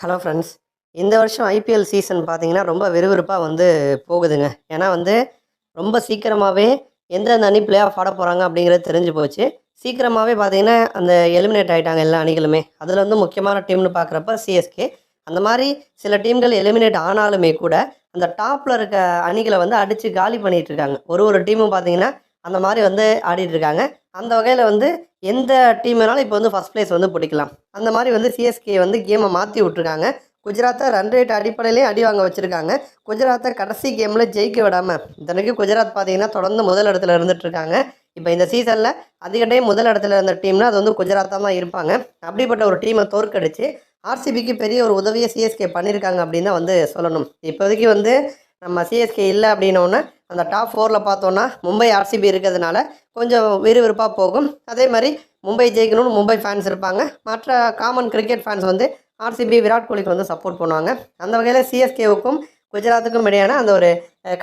Hello friends இந்த வருஷம் IPL season பார்த்தீங்கன்னா ரொம்ப விறுவிறுப்பாக வந்து போகுதுங்க. ஏன்னா வந்து ரொம்ப சீக்கிரமாகவே எந்தெந்த அணி பிளே ஆஃப் ஆட போகிறாங்க அப்படிங்கிறது தெரிஞ்சு போச்சு. சீக்கிரமாகவே பார்த்தீங்கன்னா அந்த எலிமினேட் ஆகிட்டாங்க எல்லா அணிகளுமே. அதில் வந்து முக்கியமான டீம்னு பார்க்குறப்ப சிஎஸ்கே அந்த மாதிரி சில டீம்கள் எலிமினேட் ஆனாலுமே கூட அந்த டாப்பில் இருக்க அணிகளை வந்து அடித்து காலி பண்ணிகிட்ருக்காங்க இருக்காங்க. ஒரு ஒரு டீமும் பார்த்தீங்கன்னா அந்த மாதிரி வந்து ஆடிட்டு இருக்காங்க அந்த வகையில் வந்து எந்த டீம் வேணாலும் இப்போ வந்து ஃபஸ்ட் பிளேஸ் வந்து பிடிக்கலாம். அந்த மாதிரி வந்து சிஎஸ்கே வந்து கேமை மாற்றி விட்ருக்காங்க குஜராத்தை ரன் ரேட் அடிப்படையிலையும் அடி வாங்க வச்சுருக்காங்க. குஜராத்தை கடைசி கேமில் ஜெயிக்க விடாமல் இத்தனைக்கும் குஜராத் பார்த்தீங்கன்னா தொடர்ந்து முதல் இடத்துல இருந்துட்டு இருக்காங்க இப்போ இந்த சீசனில் அதிக டைம் முதல் இடத்துல இருந்த டீம்னா அது வந்து குஜராத்தாக தான் இருப்பாங்க. அப்படிப்பட்ட ஒரு டீமை தோற்கடிச்சு ஆர்சிபிக்கு பெரிய ஒரு உதவியை சிஎஸ்கே பண்ணியிருக்காங்க அப்படின்னு தான் வந்து சொல்லணும். இப்போதைக்கு வந்து நம்ம சிஎஸ்கே இல்லை அப்படின்னோடனே அந்த டாப் ஃபோரில் பார்த்தோன்னா மும்பை ஆர்சிபி இருக்கிறதுனால கொஞ்சம் விறுவிறுப்பாக போகும். அதே மாதிரி மும்பை ஜெயிக்கணும்னு மும்பை ஃபேன்ஸ் இருப்பாங்க. மற்ற காமன் கிரிக்கெட் ஃபேன்ஸ் வந்து ஆர்சிபி விராட் கோலிக்கு வந்து சப்போர்ட் பண்ணுவாங்க. அந்த வகையில் சிஎஸ்கேவுக்கும் குஜராத்துக்கும் இடையான அந்த ஒரு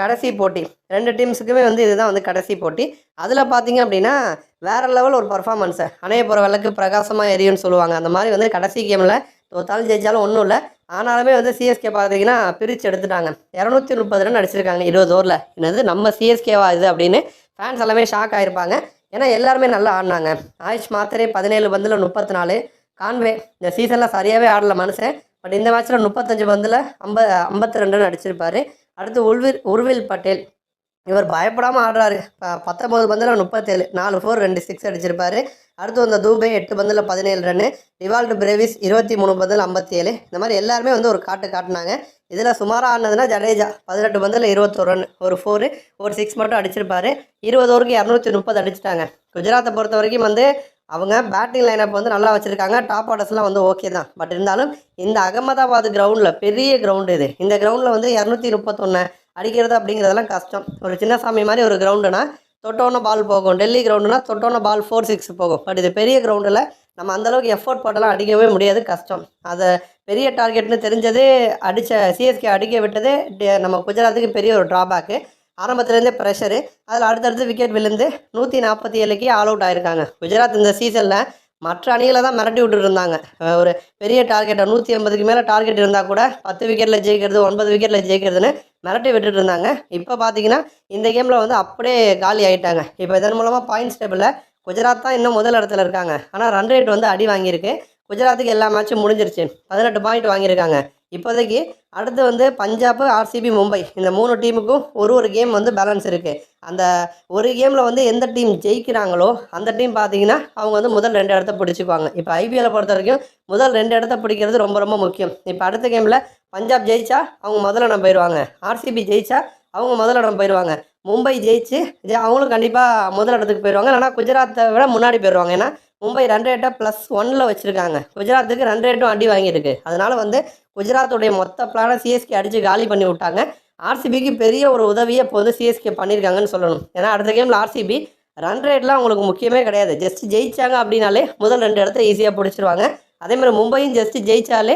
கடைசி போட்டி. ரெண்டு டீம்ஸுக்குமே வந்து இதுதான் வந்து கடைசி போட்டி. அதில் பார்த்தீங்க அப்படின்னா வேறு லெவல் ஒரு பர்ஃபார்மன்ஸு அணைய போகிற விளக்கு பிரகாசமாக எரியும்னு சொல்லுவாங்க. அந்த மாதிரி வந்து கடைசி கேமில் தோத்தாலும் ஜெயிச்சாலும் ஒன்றும் இல்லை. ஆனாலுமே வந்து சிஎஸ்கே பார்த்தீங்கன்னா பிரித்து எடுத்துட்டாங்க இரநூத்தி முப்பது ரன் அடிச்சிருக்காங்க இருபது ஓவரில். என்னது? நம்ம சிஎஸ்கேவா இது அப்படின்னு ஃபேன்ஸ் எல்லாமே ஷாக் ஆகிருப்பாங்க ஏன்னா எல்லாருமே நல்லா ஆடினாங்க. ஆயுஷ் மாத்திரே பதினேழு பந்தில் முப்பத்தி நாலு கான்வே இந்த சீசனில் சரியாகவே ஆடல மனுஷன். பட் இந்த மேட்ச்சில் முப்பத்தஞ்சு பந்தில் ஐம்ப ஐம்பத்தி ரெண்டு ரன் அடிச்சிருப்பாரு அடுத்து உள்வில் உர்வில் பட்டேல். இவர் பயப்படாமல் ஆடுறாரு. ப- பந்தில் முப்பத்தேழு நாலு ஃபோர் ரெண்டு சிக்ஸ் அடிச்சிருப்பாரு. அடுத்து வந்த தூபே எட்டு பந்தில் பதினேழு ரன்னு ரிவால்டு பிரேவிஸ் இருபத்தி மூணு பந்தில் ஐம்பத்தி ஏழு இந்த மாதிரி எல்லாருமே வந்து ஒரு காட்டு காட்டினாங்க. இதில் சுமாராக ஆனதுன்னா ஜடேஜா பதினெட்டு பந்தில் இருபத்தொரு ரன் ஒரு ஃபோரு ஒரு சிக்ஸ் மட்டும் அடிச்சிருப்பாரு. இருபது ஓவருக்கு இரநூத்தி முப்பது அடிச்சிட்டாங்க. குஜராத்தை பொறுத்த வரைக்கும் வந்து அவங்க பேட்டிங் லைனப் வந்து நல்லா வச்சுருக்காங்க. டாப் ஆர்டர்ஸ்லாம் வந்து ஓகே தான். பட் இருந்தாலும் இந்த அகமதாபாத் கிரவுண்டில் பெரிய கிரவுண்டு இது. இந்த கிரவுண்டில் வந்து இரநூத்தி முப்பத்தொன்று அடிக்கிறது அப்படிங்கிறதெல்லாம் கஷ்டம். ஒரு சின்ன சாமி மாதிரி ஒரு கிரவுண்டுனா தொட்டோன பால் போகும். டெல்லி கிரவுண்டுனா தொட்டோன பால் ஃபோர் சிக்ஸ் போகும். பட் இது பெரிய கிரவுண்டில் நம்ம அந்தளவுக்கு எஃபோர்ட் போட்டெல்லாம் அடிக்கவே முடியாது. கஷ்டம். அதை பெரிய டார்கெட்னு தெரிஞ்சதே அடித்த சிஎஸ்கே அடிக்க விட்டதே நம்ம குஜராத்துக்கு பெரிய ஒரு ட்ராபேக்கு ஆரம்பத்துலேருந்தே ப்ரெஷரு அதில் அடுத்தடுத்து விக்கெட் விழுந்து நூற்றி நாற்பத்தி ஏழுக்கே ஆல் அவுட் ஆயிருக்காங்க. குஜராத் இந்த சீசனில் மற்ற அணிகளை தான் மிரட்டி விட்டுட்டு இருந்தாங்க. ஒரு பெரிய டார்கெட்டை நூற்றி எண்பதுக்கு மேலே டார்கெட் இருந்தால் கூட பத்து விக்கெட்டில் ஜெயிக்கிறது ஒன்பது விக்கெட்டில் ஜெயிக்கிறதுன்னு மிரட்டி விட்டுட்டு இருந்தாங்க. இப்போ பார்த்தீங்கன்னா இந்த கேமில் வந்து அப்படியே காலி ஆகிட்டாங்க இப்போ இதன் மூலமாக பாயிண்ட்ஸ் டேபிளில் குஜராத் தான் இன்னும் முதல் இடத்துல இருக்காங்க. ஆனால் ரன் ரேட் வந்து அடி வாங்கியிருக்கு. குஜராத்துக்கு எல்லா மேட்சும் முடிஞ்சிருச்சு. பதினெட்டு பாயிண்ட் வாங்கியிருக்காங்க. இப்போதைக்கு அடுத்து வந்து பஞ்சாப் ஆர்சிபி மும்பை. இந்த மூணு டீமுக்கும் ஒரு ஒரு கேம் வந்து பேலன்ஸ் இருக்குது அந்த ஒரு கேமில் வந்து எந்த டீம் ஜெயிக்கிறாங்களோ அந்த டீம் பார்த்தீங்கன்னா அவங்க வந்து முதல் ரெண்டு இடத்த பிடிச்சிக்குவாங்க. இப்போ ஐபிஎல்லை பொறுத்த வரைக்கும் முதல் ரெண்டு இடத்த பிடிக்கிறது ரொம்ப ரொம்ப முக்கியம். இப்போ அடுத்த கேமில் பஞ்சாப் ஜெயிச்சா அவங்க முதலிடம் போயிடுவாங்க. ஆர்சிபி ஜெயிச்சா அவங்க முதலிடம் போயிடுவாங்க. மும்பை ஜெயிச்சு அவங்களும் கண்டிப்பாக முதல் இடத்துக்கு போயிடுவாங்க. ஆனால் குஜராத்தை விட முன்னாடி போயிடுவாங்க. ஏன்னா மும்பை ரன் ரேட்டை ப்ளஸ் ஒனில் வச்சுருக்காங்க. குஜராத்துக்கு ரன் ரேட்டும் அடி வாங்கியிருக்கு. அதனால் வந்து குஜராத்துடைய மொத்த பிளானை சிஎஸ்கே அடித்து காலி பண்ணி விட்டாங்க. ஆர்சிபிக்கு பெரிய ஒரு உதவியை இப்போ வந்து சிஎஸ்கே பண்ணியிருக்காங்கன்னு சொல்லணும். ஏன்னா அடுத்த கேமில் ஆர்சிபி ரன் ரேட்லாம் அவங்களுக்கு முக்கியமே கிடையாது. ஜஸ்ட் ஜெயிச்சாங்க அப்படின்னாலே முதல் ரெண்டு இடத்த ஈஸியாக பிடிச்சிருவாங்க. அதே மாதிரி மும்பையும் ஜஸ்ட் ஜெயிச்சாலே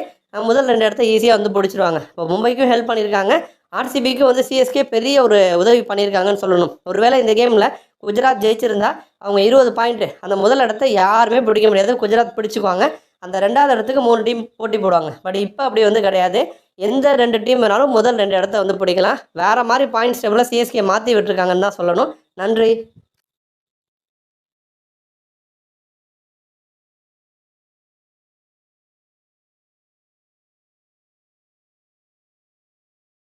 முதல் ரெண்டு இடத்த ஈஸியாக வந்து பிடிச்சிருவாங்க. இப்போ மும்பைக்கும் ஹெல்ப் பண்ணியிருக்காங்க. ஆர்சிபிக்கும் வந்து சிஎஸ்கே பெரிய ஒரு உதவி பண்ணியிருக்காங்கன்னு சொல்லணும். ஒருவேளை இந்த கேமில் குஜராத் ஜெயிச்சிருந்தா அவங்க இருபது பாயிண்ட்டு அந்த முதல் இடத்த யாருமே பிடிக்க முடியாது. குஜராத் பிடிச்சிக்குவாங்க. அந்த ரெண்டாவது இடத்துக்கு மூணு டீம் போட்டி போடுவாங்க. பட் இப்போ அப்படி வந்து கிடையாது. எந்த ரெண்டு டீம் வேணாலும் முதல் ரெண்டு இடத்த வந்து பிடிக்கலாம். வேறு மாதிரி பாயிண்ட்ஸ் டேபிளில் சிஎஸ்கே மாற்றி விட்டுருக்காங்கன்னு தான் சொல்லணும். நன்றி.